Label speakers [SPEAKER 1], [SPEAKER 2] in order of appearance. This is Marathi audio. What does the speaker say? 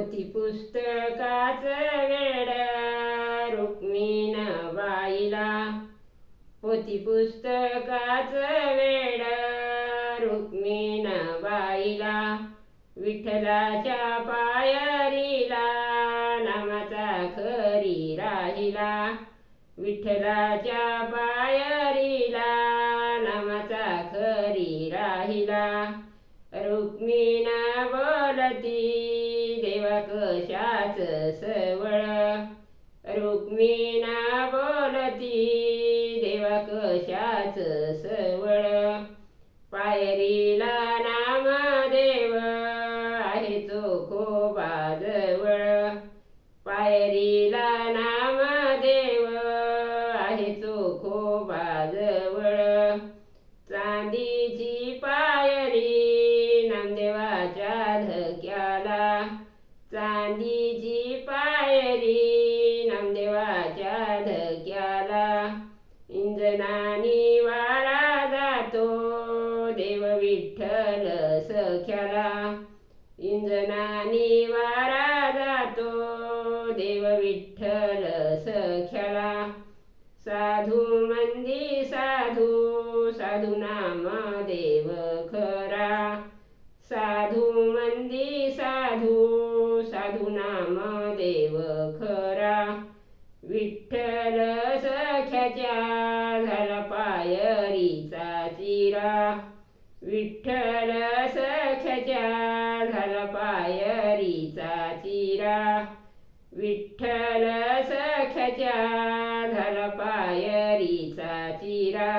[SPEAKER 1] होती पुस्तकाच वेड रुक्मिण बाईला. होती पुस्तकाच वेड रुक्मिण बाईला. विठ्ठलाच्या पायरीला नामाचा खरी राहिला. विठ्ठलाच्या पायरीला नामाचा खरी राहिला. रुक्मिणा बोलती कशाच सवळ. रुक्मिणा बोलती देवा कशाच सवळ. पायरीला नाम देव आहे चोखोबा जवळ पायरीला चांदीची पायरी नामदेवाच्या धक्याला इंजनानी वारा जातो देव विठ्ठल सख्याला. इंजनानी वारा जातो देव विठ्ठल सख्याला. साधू मंदी साधू साधू नाम देव विठ्ठल सख्याच्या झाला पायरीचा चिरा. विठ्ठल सख्याच्या झाला पायरीचा चिरा. विठ्ठल सख्याच्या झाला पायरीचा चिरा.